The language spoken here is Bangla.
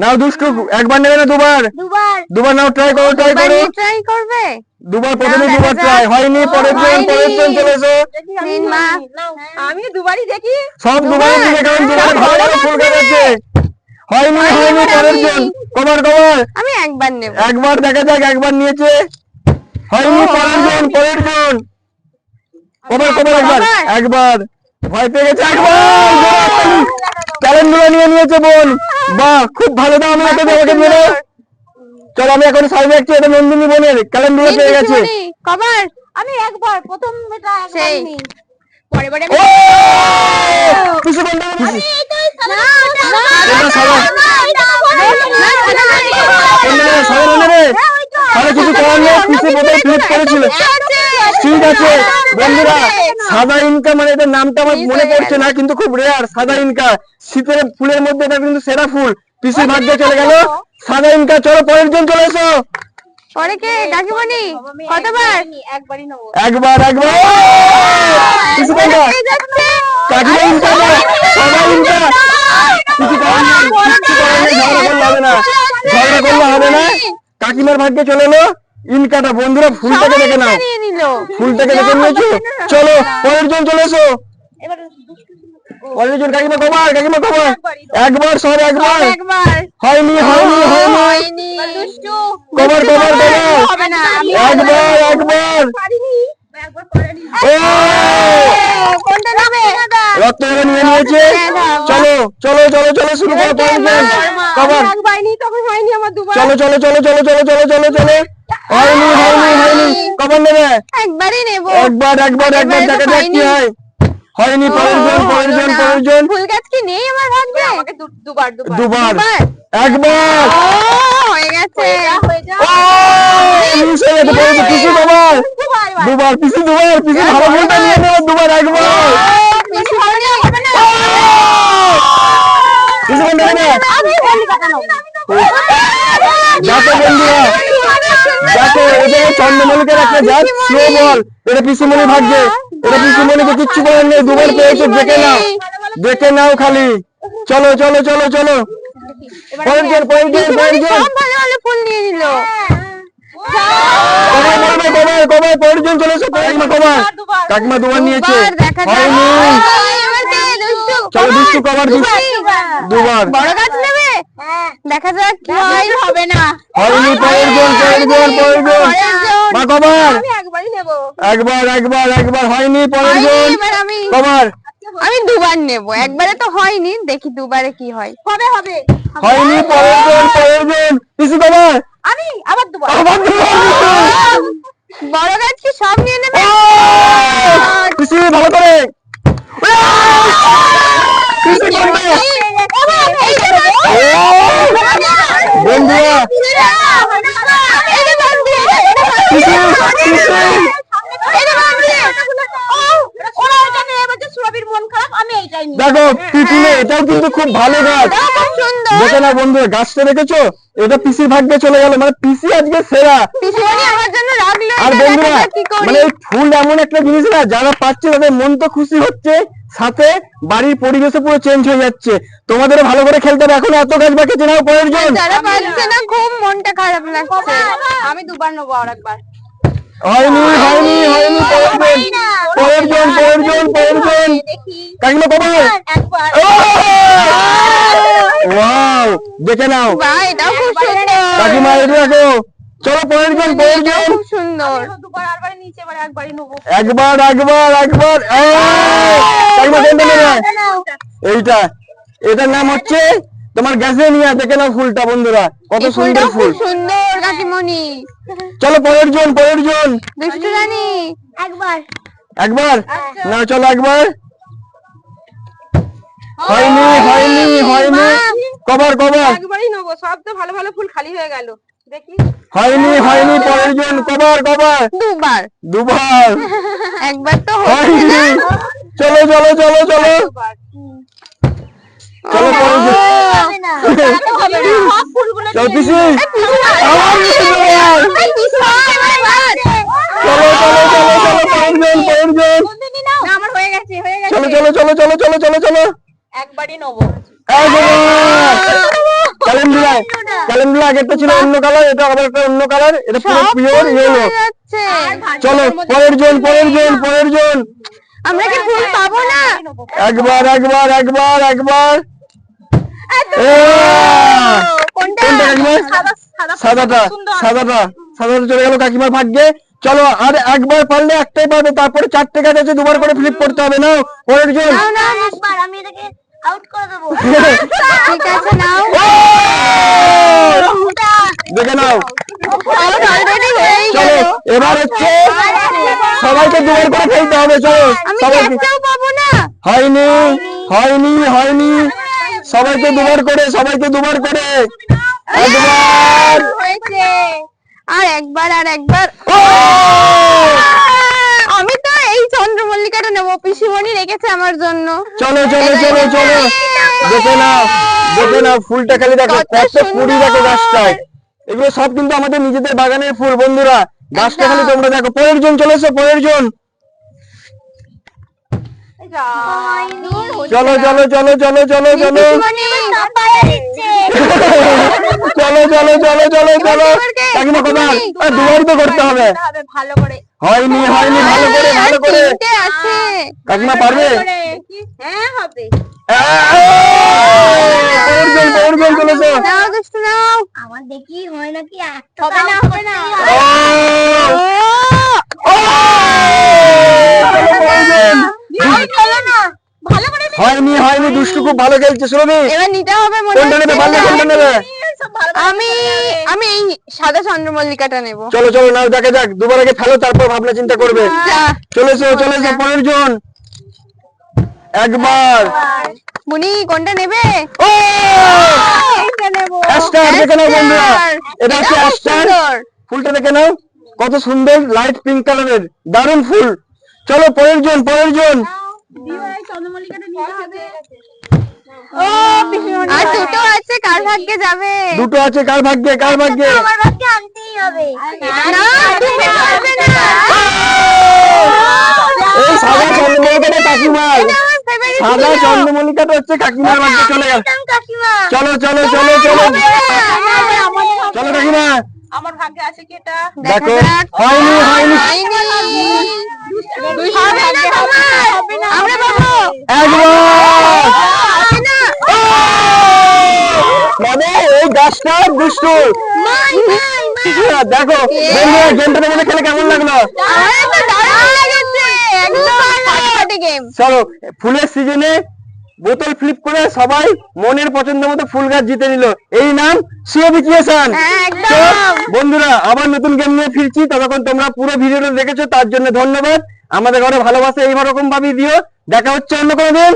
নাও দুষ্টু একবার নেবে না দুবার দুবার দুবার নাও ট্রাই করো ট্রাই করো ট্রাই করবে দুবার প্রথমে দেখা দুবার যাক। ট্রাই হয়নি পরের জন। পরের জন চলে এসো আমি দুবারই দেখি সব দুবারের দিকে কারণ দুবারে ভালো ভালো ফুল আছে হয়নি হয়নি পরের জন কবার কবার আমি একবার নেব একবার দেখা যাক একবার নিয়েছে হয়নি পরের জন পরের জন কবার কবার একবার একবার ভয় পেয়ে গেছে একবার ক্যালেন্ডুলা নিয়ে নিয়েছে বোন বাহ খুব ভালো দাম আমি এটা দেবো কিন্তু চল আমি এখন সাইবে একটু এটা নন্দিনী বোনের ক্যালেন্ডার পেয়ে গেছে। কভার আমি একবার প্রথম এটা একবার নি পরে পরে আমি খুশি বন্ধু খুশি না না সবাই সবাই কিছু করার নেই খুশি বোধ ফ্লিপ করেছিল। ঠিক আছে বন্ধুরা সাদা ইনকা মানে এটার নামটা আমার মনে পড়ছে না কিন্তু খুব রেয়ার সাদা ইনকা শীতের ফুলের মধ্যে এটা কিন্তু সেরা ফুল পিসির ভাগ্যে চলে গেল সাদা ইনকা চলো পরের জন চলে এসো পরে কে কাকিমণি কতবার একবারই নেব একবার একবার পিসি কোনটা পেয়ে ইনকা সাদা ইনকা কিছু করার নেই কিছু করার নেই ঝগড়া করলে হবে না ঝগড়া করলে হবে না কাকিমার ভাগ্যে চলে এলো ইনকাটা বন্ধুরা ফুলটাকে দেখে নাও। ফুলটাকে দেখে নিয়েছো? চলো পরের জন চলে এসো। পরের জন কাকিমা কবার কাকিমা কবার? একবার সব একবার। হয়নি হয়নি হয়নি। কবার কবার কবার হবে না। একবার একবার রত্নকে নিয়ে নিয়েছে। চলো চলো চলো চলো শুরু করো চলো চলো চলো চলো চলো চলো চলো চলো। হয়নি হয়নি হয়নি। কবার নেবে একবারই নেব। একবার একবার একবার দেখা যাক কি হয়। হয়নি পরের জন পরের জন পরের জন। ফুল গাছ কি নেই আমার ভাগ্যে? আমাকে দু- দুবার দুবার। দুবার? একবার। হয়ে গেছে। পিছু দুবার দুবার। এবার। দুবার। পিছু ভালো ফুলটা নিয়ে নেবে দুবার একবার। হবে না। যাতে বন্ধুরা। দেখো এটা চন্দ্রমল্লিকের একটা জাত স্লো বল। এটা পিসুমণি ভাগ্যে। এটা পিসুমণিকে কিচ্ছু করার নেই দুবার পেয়েছ দেখে নাও। দেখে নাও খালি। চলো চলো চলো চলো। কাকিমা দুবার নিয়েছে। দুবার দেখা যাক কি হয় হবে না। হয়নি পরের জন পরের জন পরের। মা কবার। আমি একবারই নেব। একবার একবার একবার। হয়নি পরের জন আমি কবার। আমি দুবার নেব। একবারে তো হয়নি দেখি দুবারে কি হয়। হবে হবে। হয়নি পরের জন পরের কবার। আমি আবার দুবার। আবার দুবার বড় গাছ কি সব নিয়ে নেবে? পিছু ভালো করে পিছু করবে বন্ধুরা পিছু পিছু দেখো পিছনে এটাও কিন্তু খুব ভালো গাছ। সুন্দর। দেখে না বন্ধুরা গাছটা দেখেছ? এটা পিসির ভাগ্যে চলে গেল মানে পিসি আজকে সেরা। আর বন্ধুরা মানে এই ফুল এমন একটা জিনিস না যারা পাচ্ছে তাদের মন তো খুশি হচ্ছে সাথে বাড়ির পরিবেশও পুরো চেঞ্জ হয়ে যাচ্ছে। তোমাদের ভালো করে খেলতে হবে এখন এত গাছ বাকি চেনাও প্রয়োজন যারা পাচ্ছে না খুব মনটা খারাপ লাগছে। আমি দুবার নেব আর একবার হয়নি হয়নি হয়নি পরের জন পরের জন পরের জন পরের জন দেখি। কাকিমা কবার একবার ওয়াও দেখে নাও। বাহ এটাও খুব সুন্দর। কাকিমা এটা রাখো চলো পরের জন পরের এটাও জন খুব সুন্দর। দুবার আরবার নিচে এবার একবারই নেব। একবার একবার একবার। কাকিমা কোনটা নেবে এইটা এটার নাম হচ্ছে তোমার গ্যাসেনিয়া দেখে নাও ফুলটা বন্ধুরা কত সুন্দর ফুল। সুন্দর কাকিমণি। চলো পরের জন পরের জন। দুষ্টু রানী একবার। একবার? না চলো একবার। হয়নি হয়নি হয়নি কবার কবার একবারই নেব সব তো ভালো ভালো ফুল খালি হয়ে গেল দেখি হয়নি হয়নি পরের জন কবার কবার দুবার দুবার একবার তো হয়নি চলো চলো চলো চলো চলো পরের জন চলো পিসি। চলো চলো চলো চলো পরের জন পরের জন না আমার হয়ে গেছে হয়ে গেছে চলো চলো চলো চলো চলো চলো চলো একবারই নেব। ক্যালেন্ডুলা ক্যালেন্ডুলা আগেরটা ছিল অন্য কালার এটা আবার একটা অন্য কালার এটা পুরো পিওর ইয়েলো চলো পরের জন পরের জন পরের জন। আমরা কি ফুল পাবো না? একবার একবার একবার একবার। কোনটা? কোনটা সাদাটা সাদাটা সাদাটা চলে গেল কাকিমার ভাগ্যে চলো আর একবার পারলে একটাই পারবে তারপরে চারটে গাছ আছে দুবার করে ফ্লিপ করতে হবে না পরের জন। নাও, নাও, নাও। একবার আমি এটাকে আউট করে দেবো। ঠিক আছে নাও। দেখে নাও। চলো এবার হচ্ছে সবাইকে দুবার করে ফেলতে হবে চলো সবাইকে। পাবো হয়নি হয়নি হয়নি। সবাইকে দুবার করে সবাইকে দুবার করে। একবার আর একবার আর একবার। আমি তো এই চন্দ্রমল্লিকাটা নেব পিসিমণি রেখেছে আমার জন্য। চলো চলো চলো চলো। দেখে নাও দেখে নাও ফুলটা খালি দেখো কত কুড়ি দেখো গাছটায়। এগুলো সব কিন্তু আমাদের নিজেদের বাগানের ফুল বন্ধুরা। গাছটা খালি তোমরা দেখো পরের জন চলে এসো পরের জন। চলো চলো চলো চলো চলো চলো। চলো চলো চলো চলো চলো কাকিমা কোথায় দুবার তো করতে হবে ভালো করে হয়নি হয়নি ভালো করে ভালো করে কাকিমা পারবে হ্যাঁ হবে আমার দেখি হয় নাকি হবে না হবে না ও! ও! চলো পরের জন। ভালো করে হয়নি হয়নি দুষ্টু খুব ভালো খেলছে শুরমি এবার নিতে হবে মনে কোনটা নেবে? পারলে কোনটা নেবে? আমি আমি এই সাদা চন্দ্রমল্লিকাটা নেব। চলো চলো নাও দেখা যাক। দুবার আগে ফেলো তারপর ভাবনা চিন্তা করবে। চলে এসো চলে এসো পরের জন। একবার। মুনি কোনটা নেবে? ও! এইটা নেব? অ্যাস্টার দেখে নাও বন্ধুরা। এটা হচ্ছে অ্যাস্টার ফুলটা দেখে নাও। কত সুন্দর লাইট পিঙ্ক কালারের দারুণ ফুল। চলো পরের জন পরের জন। ও আর দুটো আছে কার ভাগ্যে যাবে দুটো আছে কার ভাগ্যে কার ভাগ্যে আমার ভাগ্যে আনতেই হবে না তুমি পারবে না এই সাদা চন্দ্রমল্লিকাটা কাকিমার সাদা। চন্দ্রমল্লিকাটা হচ্ছে কাকিমার ভাগ্যে চলে গেল চলো চলো চলো চলো চলো কাকিমা আমার ভাগ্যে আছে কি এটা দেখো। হয়নি হয়নি। হবে না তোমার আমরা পাবো একবার হবে না মানে এই গাছটা দুষ্টু। মাই মাই দেখো বন্ধুরা গেমটা মধ্যে খেলে কেমন লাগল? চলো ফুলের সিজনে বোতল ফ্লিপ করে সবাই মনের পছন্দ মতো ফুল গাছ জিতে নিল। এই নাম সিওবি ক্রিয়েশন হ্যাঁ বন্ধুরা আবার নতুন গেম নিয়ে ফিরছি। ততক্ষণ তোমরা পুরো ভিডিওটা দেখেছ তার জন্য ধন্যবাদ। আমাদের ঘরে ভালোবাসা এইরকম ভাবেই দিও। দেখা হচ্ছে অন্য কোনো দিন।